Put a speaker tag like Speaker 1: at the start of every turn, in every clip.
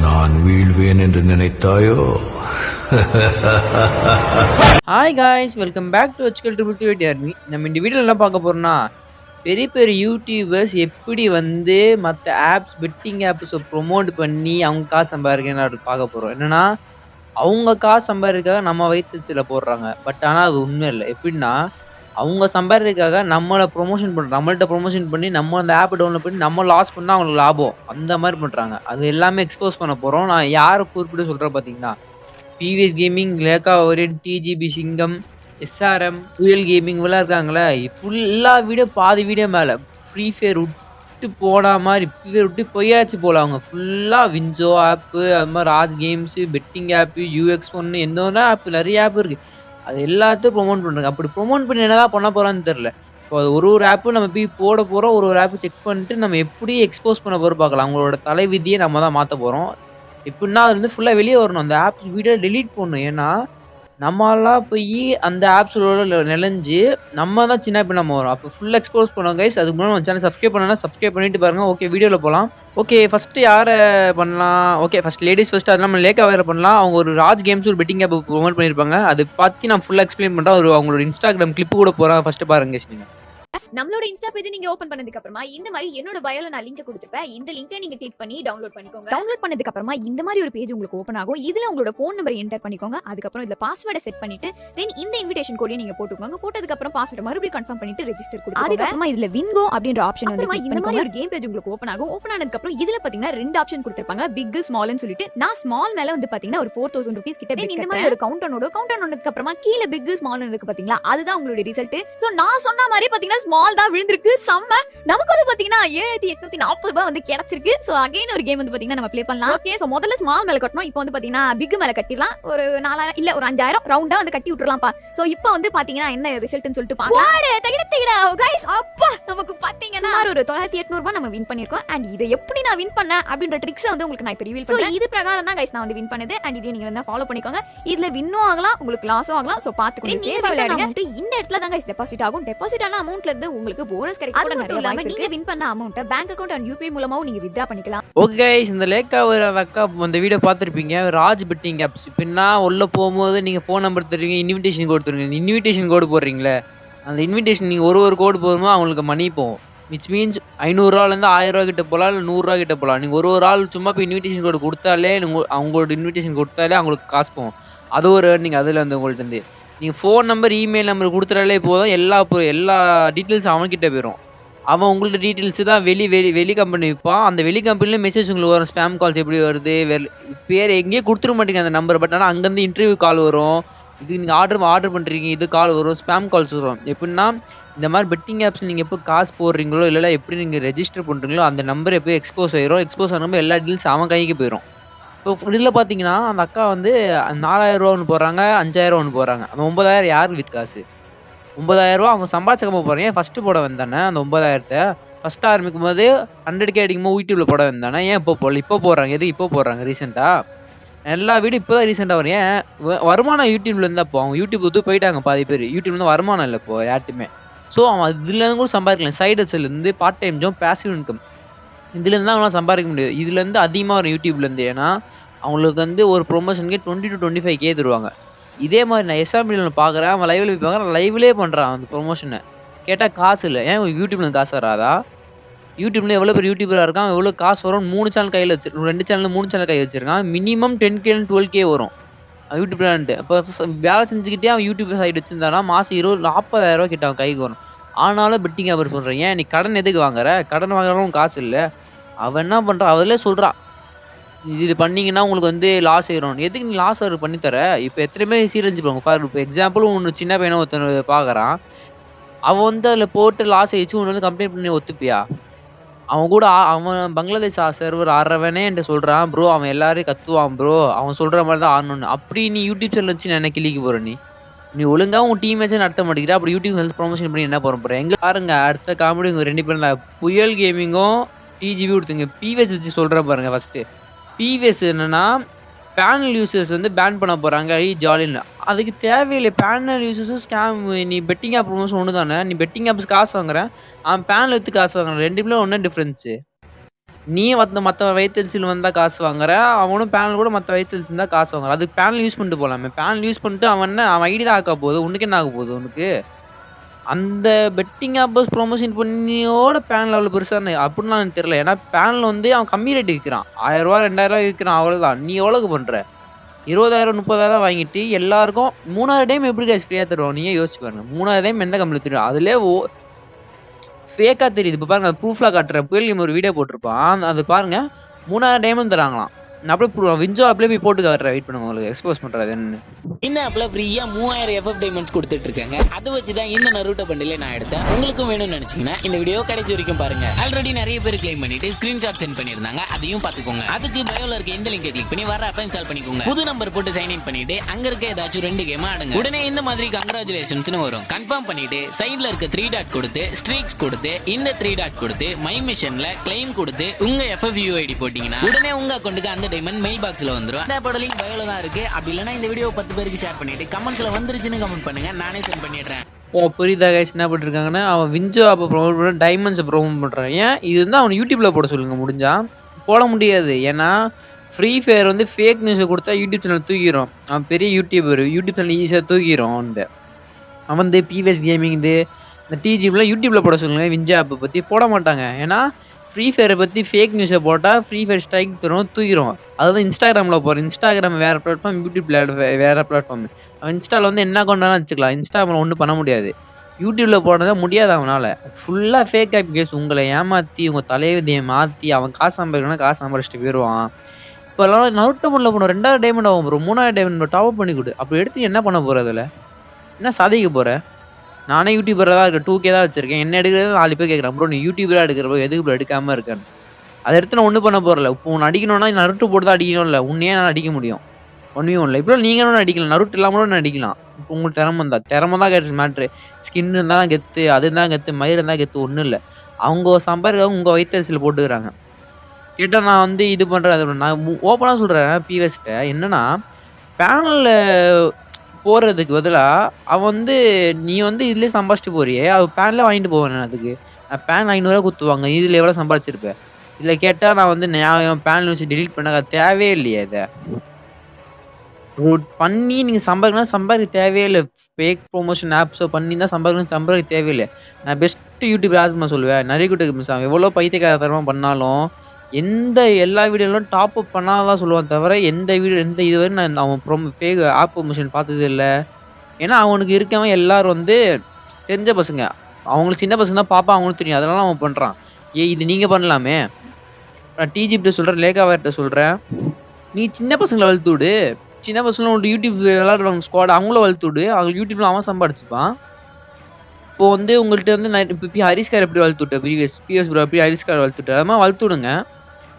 Speaker 1: நான் வீழ்வேன் என்று நினைத்தாயோ?
Speaker 2: Hi guys welcome back to ஹெச்கல் triple three army நம்ம இந்த வீடியோவில் என்ன பார்க்க போறோம்னா பெரிய பெரிய யூடியூபர்ஸ் எப்படி வந்து மற்ற ஆப்ஸ் பெட்டிங் ஆப்ஸை ப்ரொமோட் பண்ணி அவங்க காசு சம்பாதிக்கணும் பார்க்க போகிறோம் என்னன்னா அவங்க காசு சம்பாதிக்கிறதுக்காக நம்ம வயிற்றுச்சில் போடுறாங்க. பட் ஆனால் அது உண்மை இல்லை. எப்படின்னா அவங்க சம்பாதிக்கிறதுக்காக நம்மளை ப்ரொமோஷன் பண்ணுறோம் நம்மள்ட்ட ப்ரொமோஷன் பண்ணி நம்ம அந்த ஆப் டவுன்லோட் பண்ணி நம்ம லாஸ் பண்ணால் அவங்களுக்கு லாபம். அந்த மாதிரி பண்ணுறாங்க அது எல்லாமே எக்ஸ்போஸ் பண்ண போகிறோம் நான் யாரை குறிப்பிட்டு சொல்கிறேன் பார்த்தீங்கன்னா பிவிஎஸ் கேமிங் லேக்கா ஓரியன் டிஜிபி சிங்கம் எஸ்ஆர்எம் புயல் கேமிங் இவெல்லாம் இருக்காங்களே. ஃபுல்லா வீடியோ பாதி வீடியோ மேலே. ஃப்ரீ ஃபயர் விட்டு போன மாதிரி ஃப்ரீ ஃபயர் விட்டு போயாச்சு போல அவங்க. ஃபுல்லாக விஞ்சோ ஆப்பு அது மாதிரி Raj games betting app UX ஒன்று எந்த ஆப் நிறைய ஆப் இருக்குது அது எல்லாத்தையும் ப்ரொமோட் பண்ணுறாங்க அப்படி ப்ரொமோட் பண்ணி என்னதான் பண்ண போறான்னு தெரில இப்போ அது ஒரு ஒரு ஆப்பும் நம்ம போய் போட போகிறோம் ஒரு ஒரு ஆப்பு செக் பண்ணிட்டு நம்ம எப்படி எக்ஸ்போஸ் பண்ண போகிறோம் பார்க்கலாம். அவங்களோட தலைவிதியை நம்ம தான் மாற்ற போகிறோம் எப்படின்னா அது வந்து ஃபுல்லாக வெளியே வரணும். அந்த ஆப் வீடியோ டெலீட் பண்ணணும் ஏன்னா நம்மளாம் போய் அந்த ஆப்ஸோட நிலைஞ்சு நம்ம தான் சின்ன பின்ன வரும். அப்போ ஃபுல் எக்ஸ்போஸ் பண்ணுவோம் கைஸ் அதுக்கு முன்னாடி நம்ம சேனல் சப்ஸ்கிரைப் பண்ணனா சப்ஸ்கிரைப் பண்ணிட்டு பாருங்க. ஓகே வீடியோவில் போகலாம் ஓகே ஃபர்ஸ்ட் யாரை பண்ணலாம்? ஓகே ஃபர்ஸ்ட் லேடிஸ் ஃபர்ஸ்ட் அது நம்ம லேக்கா வேறு பண்ணலாம். அவங்க ஒரு ராஜ் கேம்ஸ் ஒரு பெட்டிங் ஆப் ப்ரொமோட் பண்ணியிருப்பாங்க அதை பற்றி நான் ஃபுல்லாக எக்ஸ்பிளைன் பண்ணுறேன் ஒரு அவங்களோட இன்ஸ்டாகிராம் கிளிப்பு கூட போகிறேன் ஃபர்ஸ்ட் பாருங்க கைஸ் நீங்கள்
Speaker 3: நம்மளோட இன்ஸ்டா பேஜ் நீங்க ஓபன் பண்ணதுக்கு அப்புறமா இந்த மாதிரி என்னோட பயோல நான் லிங்க் கொடுத்துருப்பேன். இந்த லிங்கை நீங்க கிளிக் பண்ணி டவுன்லோட் பண்ணிக்கோங்க. டவுன்லோட் பண்ணதுக்கு அப்புறமா இந்த மாதிரி ஒரு பேஜ் உங்களுக்கு ஓபன் ஆகும். இதுல உங்களோட ஃபோன் நம்பர் என்டர் பண்ணிக்கோங்க. அதுக்கப்புறம் இதுல பாஸ்வேர்டை செட் பண்ணிட்டு தென் இந்த இன்விடேஷன் கோடையும் நீங்க போட்டுக்கோங்க. போட்டதுக்கு அப்புறம் பாஸ்வேர்ட் மறுபடியும் கன்ஃபார்ம் பண்ணிட்டு ரெஜிஸ்டர் கொடுங்க அதுக்கப்புறமா இதுல வின்கோ அப்படின்ற ஆப்ஷன் வந்து இந்த மாதிரி ஒரு கேம் பேஜ் உங்களுக்கு ஓபன் ஆகும். ஓபன் ஆனதுக்கு அப்புறம் இதுல பாத்தீங்கன்னா ரெண்டு ஆப்ஷன் கொடுத்திருப்பாங்க. பிக் ஸ்மால்னு சொல்லிட்டு. நான் ஸ்மால் மேல வந்து பாத்தீங்கன்னா ஒரு ஃபோர் தௌசண்ட் ருபீஸ் கிட்ட இந்த மாதிரி ஒரு கவுண்டனோட கவுண்டர் ஆனதுக்கு அப்புறமா கீழே பிக் ஸ்மால் இருக்கு பாத்தீங்களா? அதுதான் உங்களுடைய ரிசல்ட் சோ நான் சொன்ன மாதிரி பாத்தீங்கன்னா ஸ்மால் தான் விழுந்திருக்கு. செம்ம. நமக்கு வந்து பாத்தீங்கன்னா ஏழாயிரத்தி எட்நூத்தி நாற்பது ரூபாய் வந்து கிடைச்சிருக்கு. சோ அகைன் ஒரு கேம் வந்து பாத்தீங்கன்னா நம்ம ப்ளே பண்ணலாம். ஓகே சோ முதல்ல ஸ்மால் மேல கட்டணும். இப்போ வந்து பாத்தீங்கன்னா பிக் மேல கட்டிடலாம். ஒரு நாலாயிரம் இல்ல ஒரு அஞ்சாயிரம் ரவுண்டா வந்து கட்டி விட்டுறலாம்ப்பா. சோ இப்போ வந்து பாத்தீங்கன்னா என்ன ரிசல்ட்னு சொல்லிட்டு பாக்கலாம் அப்பா நமக்கு பாத்தீங்கன்னா ஒரு தொள்ளாயிரத்தி எட்நூறு ரூபாய் நம்ம வின் பண்ணிருக்கோம் அண்ட் இதை எப்படி நான் வின் பண்ணேன் அப்படின்ற ட்ரிக்ஸ் வந்து உங்களுக்கு நான் இப்போ ரிவீல் பண்றேன். இது பிரகாரம் தான் கைஸ் நான் வந்து வின் பண்ணது. அண்ட் இதை நீங்க வந்து ஃபாலோ பண்ணிக்கோங்க. இதுல வின்னும் ஆகலாம் உங்களுக்கு லாஸும் ஆகலாம். சோ பாத்துக்கோங்க சேஃபா விளையாடுங்க. இந்த இடத்துல தான் கைஸ் டெபாசிட் ஆகும். டெபாசிட் ஆன அமௌண்ட்ல இருந்து உங்களுக்கு போனஸ் கிடைக்கும் அது மட்டும் இல்லாம நீங்க வின் பண்ண அமௌண்ட்டை பேங்க் அக்கவுண்ட் அண்ட் யூபிஐ மூலமாவும் நீங்க வித்ரா பண்ணிக்கலாம்.
Speaker 2: ஓகே கைஸ் இந்த லேக்கா ஒரு அக்கா அந்த வீடியோ பார்த்துருப்பீங்க. ராஜ் பெட்டிங் ஆப்ஸ் இப்படின்னா உள்ள போகும்போது நீங்கள் ஃபோன் நம்பர் தருவீங்க இன்விடேஷன் கோடு தருவீங்க. இன்விடேஷன் கோடு போடுறீங்களே அந்த இன்விடேஷன் நீங்கள் ஒரு ஒரு கோடு போகும்போது அவங்களுக்கு மணி போகும். விச் மீன்ஸ் ஐநூறுரூவாலேருந்து ஆயிரம் ரூபா கிட்ட போகலாம் இல்லை நூறுரூவா கிட்ட போகலாம் நீங்கள் ஒரு ஒரு ஆள் சும்மா போய் இன்விடேஷன் கோடு கொடுத்தாலே நீங்க- அவங்களோட இன்விடேஷன் கொடுத்தாலே அவங்களுக்கு காசு போகும். அது ஒரு நீங்கள் அதில் வந்து உங்கள்ட்ட இருந்து. நீங்கள் ஃபோன் நம்பர் இமெயில் நம்பர் கொடுத்துட்டாலே போதும். எல்லா எல்லா டீட்டெயில்ஸ் அவன்கிட்ட போயிடும் அவன் உங்கள்ட்ட டீட்டெயில்ஸ் தான் வெளி வெளி வெளி கம்பெனி விற்பான் அந்த வெளி கம்பெனியில் மெசேஜ் உங்களுக்கு வரும். ஸ்பேம் கால்ஸ் எப்படி வருது வேறு பேர் எங்கேயே கொடுத்துட மாட்டீங்க அந்த நம்பர் பட் ஆனால் அங்கேருந்து இன்டர்வியூ கால் வரும். இது நீங்கள் ஆர்டர் ஆர்டர் பண்ணுறீங்க இது கால் வரும். ஸ்பேம் கால்ஸ் வரும். எப்படின்னா இந்த மாதிரி பெட்டிங் ஆப்ஸ் நீங்கள் எப்போ காசு போடுறீங்களோ இல்லை எப்படி நீங்கள் ரெஜிஸ்டர் பண்ணுறீங்களோ அந்த நம்பர் எப்போ எக்ஸ்போஸ் ஆயிரும். எக்ஸ்போஸ் ஆகும்போது எல்லா டீல்ஸ் அவன் கைக்கு போயிடும் இப்போ இதில் பார்த்தீங்கன்னா அந்த அக்கா வந்து நாலாயிரம் ரூபா ஒன்று போடுறாங்க அஞ்சாயிரம் ஒன்று போடுறாங்க. அந்த ஒன்பதாயிரம் யாருக்கு வித் காசு? ஒன்பதாயிரம் ரூபா அவங்க சம்பாதிச்ச கம்ப போகிறாங்க ஏன் ஃபஸ்ட்டு போட வந்தானே அந்த ஒன்பதாயிரத்தை? ஃபஸ்ட்டு ஆரம்பிக்கும் போது ஹண்ட்ரட் கே அடிக்கும் போது யூடியூப்ல போட வந்தானே. ஏன் இப்போ போடல? இப்போ போடுறாங்க. எது இப்போ போடுறாங்க? ரீசெண்டாக எல்லா வீடும் இப்போ தான் ரீசெண்டாக வரும் ஏன்? வருமானம் யூடியூப்ல இருந்தா இப்போ அவங்க யூடியூப் வந்து போயிட்டாங்க பாதி பேர். யூடியூப்ல வருமானம் இல்லை இப்போ யார்ட்டுமே. ஸோ அவன் இதுலேருந்து கூட சம்பாதிக்கலாம் சைடு இருந்து part time job passive income இதுலேருந்து தான் அவங்களாம் சம்பாதிக்க முடியும். இதுலேருந்து அதிகமாக வரும் யூடியூப்லேருந்து. ஏன்னா அவங்களுக்கு வந்து ஒரு ப்ரொமோஷனுக்கே twenty two twenty five K தருவாங்க. இதே மாதிரி நான் எஸ்ஆர்பியில் பார்க்குறேன் அவன் லைவ்ல போய் பார்க்குறேன் லைவ்லேயே பண்ணுறான் அந்த ப்ரொமோஷனை கேட்டால் காசு இல்லை. ஏன் யூடியூப்லேருந்து காசு வராதா? யூடியூப்ல எவ்வளோ பேர் யூடியூபராக இருக்கான்? எவ்வளோ காசு வரும் மூணு சேனல் கையில் வச்சு ரெண்டு சேனல் மூணு சேனல் கையில் வச்சிருக்கான். Minimum ten K twelve K வரும். யூடியூப்லான்ட்டு அப்போ வேலை செஞ்சுக்கிட்டே அவன் யூடியூப் சைடு வச்சிருந்தானா மாதம் இருபது நாற்பதாயிரம் ரூபா கிட்ட அவன் கைக்கு வரும். ஆனாலும் பெட்டிங் அவர் சொல்கிறேன் ஏன் நீ கடன் எதுக்கு வாங்குற? கடன் வாங்குறவங்க காசு இல்லை. அவன் என்ன பண்ணுறான் அதிலே சொல்கிறா இது பண்ணீங்கன்னா உங்களுக்கு வந்து லாஸ் ஆயிரும் எதுக்கு நீ லாஸ் ஆகிற பண்ணித்தர இப்போ எத்தனை பேர் சீரழிஞ்சு போங்க ஃபார் இப்போ எக்ஸாம்பிள் ஒன்று சின்ன பையனை ஒருத்தன் பார்க்குறான் அவன் வந்து அதில் போட்டு லாஸ் ஆயிடுச்சு. ஒன்று வந்து கம்ப்ளைண்ட் பண்ணி ஒத்துப்பியா? அவன் கூட அவன் பங்களாதேஷ் சர்வர் ஆடுறவனே என்கிட்ட சொல்றான் ப்ரோ அவன் எல்லாரையும் கத்துவான் ப்ரோ அவன் சொல்கிற மாதிரி தான் ஆடணும்னு. அப்படி நீ யூடியூப் சேனல் வச்சு நான் என்ன கிளிக்க போகிற நீ? நீ ஒழுங்காக உன் டீம் மேட்சே நடத்த மாட்டேங்கிற. அப்படி யூடியூப் ஹெல்த் ப்ரொமோஷன் பண்ணி என்ன போற? போகிறேன் எங்க பாருங்க அடுத்த காமெடி உங்கள் ரெண்டு பேரும் புயல் கேமிங்கும் டிஜிபி கொடுத்துங்க. பிவிஎஸ் வச்சு சொல்கிற பாருங்க ஃபஸ்ட்டு பிவிஎஸ் என்னென்னா பேனல் யூசர்ஸ் வந்து பேன் பண்ண போகிறாங்க ஐ ஜாலின்னு அதுக்கு தேவையில்லை. பேனல் யூசர்ஸும் ஸ்கேம் நீ பெட்டிங் ஆப் ப்ரொமோஷன் ஒன்று தானே நீ பெட்டிங் ஆப்ஸ் காசு வாங்குறேன் அவன் பேனல் வித்து காசு வாங்குறேன். ரெண்டு ஒன்றும் டிஃப்ரென்ஸு நீ மற்ற மற்ற வயிற்றுச்சில் வந்தால் காசு வாங்குற. அவனும் பேனல் கூட மற்ற வயிற்றுச்சில் தான் காசு வாங்குறான் அதுக்கு பேனல் யூஸ் பண்ணிட்டு போகலாமே பேனல் யூஸ் பண்ணிட்டு அவன் என்ன? அவன் ஐடி தான் ஆக்க போகுது. உனக்கு என்ன ஆக போகுது? உனக்கு? அந்த பெட்டிங் ஆப்பர்ஸ் ப்ரொமோஷன் பண்ணியோட பேனில் அவ்வளோ பெருசாக அப்படின்லாம் எனக்கு தெரியல. ஏன்னா பேனில் வந்து அவன் கம்மி ரேட்டு விற்கிறான். ஆயிரம் ரூபா ரெண்டாயிரம் ரூபா விற்கிறான். அவ்வளோதான் நீ எவ்வளோக்கு பண்ணுற இருபதாயிரம் முப்பதாயிரம் வாங்கிட்டு எல்லாருக்கும் மூணாயிரம் டைம் எப்படி கேஸ் ஃப்ரீயாக தருவோம் நீயே யோசிச்சு பாருங்க. மூணாயிரம் டைம் எந்த கம்பெனி தெரியும் அதுலேயே ஓ ஃபேக்காக தெரியுது. இப்போ பாருங்க ப்ரூஃப்லாம் காட்டுறேன் புயல் ஒரு வீடியோ போட்டிருப்பான். அது பாருங்க மூணாயிரம் டைமும் தராங்களாம். நான் அப்படியே proof- விஞ்சோ அப்படியே போய் போட்டு காட்டுறேன். வெயிட் பண்ணுங்க உங்களுக்கு எக்ஸ்போஸ் பண்ணுறது என்ன
Speaker 4: இந்த ஆப்ல ஃப்ரீயா மூவாயிரம் எஃப்எஃப் டைமண்ட்ஸ் கொடுத்துட்டு இருக்காங்க. அதை வச்சு தான் இந்த நருட்டோ பண்டிலே நான் எடுத்தேன். உங்களுக்கும் வேணும்னு நினைச்சீங்கன்னா இந்த வீடியோ கடைசி வரைக்கும் பாருங்க. ஆல்ரெடி நிறைய பேர் கிளைம் பண்ணிட்டு ஸ்கிரீன்ஷாட் சென்ட் பண்ணிருந்தாங்க அதையும் பாத்துக்கோங்க அதுக்கு பயோல இருக்க இந்த லிங்கை கிளிக் பண்ணி வர அப்ப இன்ஸ்டால் பண்ணிக்கோங்க. புது நம்பர் போட்டு சைன் இன் பண்ணிட்டு அங்க இருக்க ஏதாச்சும் ரெண்டு கேம் ஆடுங்க. உடனே இந்த மாதிரி கங்க்ராச்சுலேஷன்ஸ்னு வரும். கன்ஃபார்ம் பண்ணிட்டு சைடில் இருக்க த்ரீ டாட் கொடுத்து ஸ்ட்ரீக்ஸ் கொடுத்து இந்த த்ரீ டாட் கொடுத்து மை மிஷன்ல கிளைம் கொடுத்து உங்க எஃப்எஃப் ஐடி போட்டீங்கன்னா உடனே உங்க அக்கௌண்ட்டுக்கு அந்த என்டர்டைன்மெண்ட் மெயில் பாக்ஸ்ல வந்துடும் அந்த படம் லிங்க் பயோல தான் இருக்கு. அப்படி இல்லைன்னா இந்த வீடியோ பத்து பேருக்கு ஷேர் பண்ணிட்டு கமெண்ட்ஸ்ல வந்துருச்சுன்னு கமெண்ட் பண்ணுங்க. நானே சென்ட் பண்ணிடுறேன்.
Speaker 2: ஓ புரியுதா கைஸ் என்ன பண்ணிருக்காங்கன்னா அவன் விஞ்சோ அப்போ ப்ரொமோட் பண்ண டைமண்ட்ஸை ப்ரொமோட் பண்ணுறான் ஏன்? இது வந்து அவன் யூடியூப்பில் போட சொல்லுங்க முடிஞ்சா? போட முடியாது. ஏன்னா ஃப்ரீ ஃபயர் வந்து ஃபேக் நியூஸை கொடுத்தா யூடியூப் சேனல் தூக்கிடும் அவன் பெரிய யூடியூபர் யூடியூப் சேனல் ஈஸியாக தூக்கிடும் அவன் அவன் வந்து பிவிஎஸ் கேமிங் இது இந்த டிஜிபிலாம் யூடியூப்பில் போட சொல்லுங்க விஞ்சா ஆப்பை பற்றி போட மாட்டாங்க. ஏன்னா ஃப்ரீ ஃபயரை பற்றி ஃபேக் நியூஸை போட்டால் ஃப்ரீ ஃபயர் ஸ்ட்ரைக் தரும் தூக்கிடும் அதுதான் இன்ஸ்டாகிராமில் போகிறோம் இன்ஸ்டாகிராம் வேறு பிளாட்ஃபார்ம் யூடியூப்ல வேறு பிளாட்ஃபார்ம் அவன் இன்ஸ்டாவில் வந்து என்ன கொண்டாலும் வச்சுக்கலாம். இன்ஸ்டாவில் ஒன்றும் பண்ண முடியாது. யூடியூப்பில் போனதான் முடியாது அவனால். ஃபுல்லாக ஃபேக் ஆப் கேஸ் உங்களை ஏமாற்றி உங்கள் தலைவிதியை மாற்றி அவன் காசு சம்பாதிக்கணும் காசு சம்பாதிச்சிட்டு போயிடுவான் இப்போல்லாம் நருட்ட முடியல போனோம் ரெண்டாவது டைமண்ட் ஆகும் ப்ரோ மூணாவது டைமண்ட் டாப் பண்ணி கொடு. அப்படி எடுத்து என்ன பண்ண போகிறதில் என்ன சாதிக்க போகிற நானே யூடியூபராக தான் இருக்கேன் டூ கே தான் வச்சிருக்கேன். என்ன எடுக்கிறது நாலு பேர் கேட்குறேன் ப்ரோ நீ யூடியூபராக எடுக்கிறப்போ எதுக்கு ப்ரோ எடுக்காமல் இருக்கேன்னு அதை எடுத்து நான் ஒன்றும் பண்ண போகிறல இப்போ உன் அடிக்கணும்னா நருட்டு போட்டு தான் அடிக்கணும் இல்லை உன்னையே நான் அடிக்க முடியும். ஒன்றும் இல்லை இப்போ நீங்கள் ஒன்று அடிக்கலாம்? நருட்டு இல்லாமல் ஒன்று அடிக்கலாம். இப்போ உங்களுக்கு திறமை தான். திறமை தான் கேட்டு மேட்ரு ஸ்கின் இருந்தால் தான் கெத்து அது தான் கெத்து மயிர் இருந்தால் கெத்து ஒன்றும் இல்லை. அவங்க சம்பாதிக்காக உங்கள் வயிற்றுல போட்டுக்கிறாங்க. கேட்டால் நான் வந்து இது பண்ணுறேன் அது நான் ஓப்பனாக சொல்கிறேன் பிஎஸ்கிட்ட என்னென்னா பேனலில் போடுறதுக்கு பதிலாக அவன் வந்து நீ வந்து இதுலேயே சம்பாதிச்சிட்டு போறியே அவ பேனில் வாங்கிட்டு போவேன் அதுக்கு. பேன் ஐநூறுரூவா குத்துவாங்க இதில் எவ்வளோ சம்பாதிச்சிருப்பேன் இதில் கேட்டால் நான் வந்து நியாயம் பேனில் வச்சு டெலீட் பண்ண தேவையே இல்லையே இதை. பண்ணி நீங்கள் சம்பாதிக்கணும் சம்பாதிக்க தேவையில்லை ஃபேக் ப்ரொமோஷன் ஆப்ஸோ பண்ணி தான் சம்பாதிக்கணும் சம்பாதிக்க தேவையில்லை நான் பெஸ்ட்டு யூடியூப் ஆத்மா சொல்லுவேன்? நிறைய யூடியூப் மிஸ் ஆகும் எவ்வளோ பைத்தியக்காரத்தனமாக பண்ணாலும் எந்த எல்லா வீடியோலும் டாப் அப் பண்ணாதான் சொல்லுவான் தவிர எந்த வீடியோ எந்த இதுவரை நான் அவன் ப்ரொமோ ஃபேக் ஆப் மிஷின் பார்த்தது இல்லை. ஏன்னா அவனுக்கு இருக்கவன் எல்லாரும் வந்து தெரிஞ்ச பசங்க. அவங்களுக்கு சின்ன பசங்க தான் பாப்பா அவங்களுக்கு தெரியும். அதனால அவன் பண்ணுறான் ஏ இது நீங்கள் பண்ணலாமே. நான் டிஜிபிட்ட சொல்கிறேன் லேகாவார்ட்ட சொல்கிறேன் நீ சின்ன பசங்களை வளர்த்து விடு சின்ன பசங்களை உன்ட்டு யூடியூப் விளாடுறவங்க ஸ்குவாட் அவங்கள வளர்த்து விடு அவங்க யூடியூப்ல அவன் சம்பாடிச்சுப்பான் இப்போ வந்து உங்கள்கிட்ட வந்து நான் இப்போ பி ஹரிஸ்கார் எப்படி வளர்த்து விட்டேன் பிஎஸ் பிஎஸ் ப்ரோ எப்படி ஹரிஸ்கார் வளர்த்து விட்டேன் அது மாதிரி வளர்த்து விடுங்க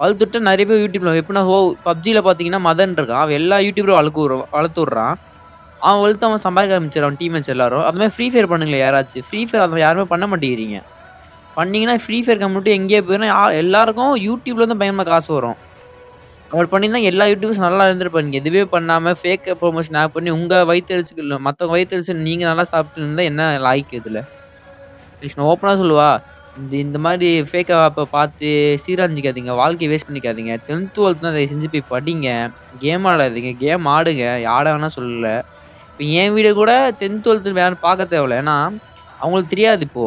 Speaker 2: வளர்த்துட்டு நிறைய பேர் யூடியூப்ல எப்படின்னா ஓ பப்ஜியில் பார்த்தீங்கன்னா மதன் இருக்கான். அவன் எல்லா யூடியூப்லையும் வளர்க்கு வளர்த்து விட்றான். அவன் வளர்த்து அவன் சம்பாதிக்க ஆரம்பிச்சிடறான் டீம்மேட்ஸ் எல்லாரும். அது மாதிரி ஃப்ரீ ஃபயர் பண்ணுங்களேன் யாராச்சும். ஃப்ரீ ஃபயர் அதை யாருமே பண்ண மாட்டேங்கிறீங்க. பண்ணீங்கன்னா ஃப்ரீ ஃபயர் கம்யூனிட்டி எங்கேயே போயிடும் எல்லாருக்கும் யூடியூப்ல இருந்து பயமா காசு வரும். அவர் பண்ணியிருந்தா எல்லா யூடியூப்ஸ் நல்லா இருந்திருப்பாங்க எதுவே பண்ணாம ஃபேக் ப்ரொமோஷன் ஆப் பண்ணி உங்க வயிற்றுச்சுக்கு இல்லை மற்றவங்க வயிற்றுச்சு நீங்க நல்லா சாப்பிட்டு இருந்தா என்ன லாய்க்கு இதுல? நான் ஓப்பனாக சொல்லுவா. இந்த இந்த மாதிரி ஃபேக் ஆப்பை பார்த்து சீராஞ்சிக்காதீங்க வாழ்க்கையை வேஸ்ட் பண்ணிக்காதீங்க. டென்த் டுவெல்த் தான் செஞ்சு போய் படிங்க. கேம் ஆடாதீங்க. கேம் ஆடுங்க. ஆட வேணா சொல்லல. இப்போ என் வீடு கூட டென்த் டுவெல்த்து யாரும் பார்க்க தேவையில்ல. ஏன்னா அவங்களுக்கு தெரியாது இப்போ.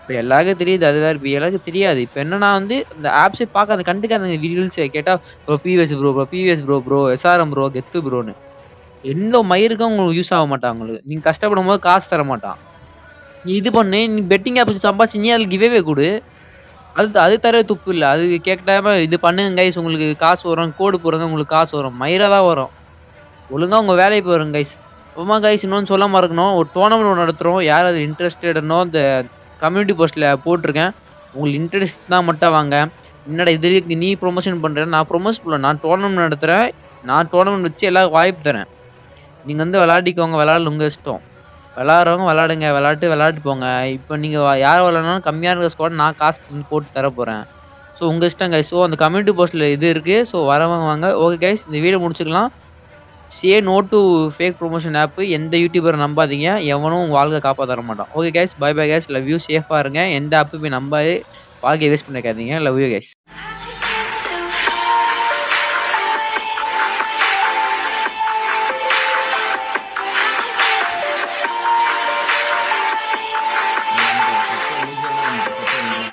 Speaker 2: இப்போ எல்லாருக்கும் தெரியுது அது வேறு இப்போ எல்லாருக்கும் தெரியாது. இப்போ என்னன்னா வந்து இந்த ஆப்ஸே பார்க்காத கண்டுக்காத ரீல்ஸை கேட்டால் bro PVS bro bro PVS bro bro SRM bro கெத்து ப்ரோன்னு எந்த மயிருக்கும் உங்களுக்கு யூஸ் ஆக மாட்டான் உங்களுக்கு நீங்கள் கஷ்டப்படும் போது காசு தர மாட்டான். நீ இது பண்ணு நீ பெட்டிங் ஆப் சம்பாதிச்சு நீ அதில் கிவேவே கொடு. அது அது தர துப்பு இல்லை. அது கேட்காம இது பண்ணுங்க கைஸ் உங்களுக்கு காசு வரும் கோடு போடுங்க உங்களுக்கு காசு வரும். மயிராக தான் வரும். ஒழுங்காக உங்கள் வேலையை போயிடும் கைஸ் அப்புறமா கைஸ் இன்னொன்று சொல்ல மறக்கணும். ஒரு டோர்னமெண்ட் நடத்துகிறோம் யார் அது இன்ட்ரெஸ்டட்னோ இந்த கம்யூனிட்டி போஸ்ட்டில் போட்டிருக்கேன். உங்களுக்கு இன்ட்ரெஸ்ட் தான் மட்டும் வாங்க. என்னடா இது இருக்கு, நீ ப்ரொமோஷன் பண்ணுறேன் நான் ப்ரொமோஷன் பண்ணல நான் டோர்னமெண்ட் நடத்துகிறேன் நான் டோர்னமெண்ட் வச்சு எல்லாருக்கும் வாய்ப்பு தரேன். நீங்கள் வந்து விளாடிக்கோங்க விளாட உங்கள் இஷ்டம். விளாட்றவங்க விளாடுங்க விளாட்டு விளாட்டு போங்க. இப்போ நீங்கள் யார் விளாட்னாலும் கம்மியாக இருக்கிற ஸ்குவாட் நான் காசு போட்டு தர போகிறேன் ஸோ உங்கள் இஷ்டம் கைஸ் ஸோ அந்த கம்யூனிட்டி போஸ்ட்டில் இது இருக்குது ஸோ வரவங்க வாங்க. ஓகே கைஸ் இந்த வீடியோ முடிச்சுக்கலாம். Say no to fake promotion app எந்த யூடியூபரை நம்பாதீங்க. எவனும் உங்கள் வாழ்க்கை காப்பாற்ற மாட்டான். Okay guys bye bye guys love you சேஃபாக இருங்க. எந்த ஆப்பு போய் நம்பாது. வாழ்க்கையை வேஸ்ட் பண்ணிக்காதீங்க. Love you guys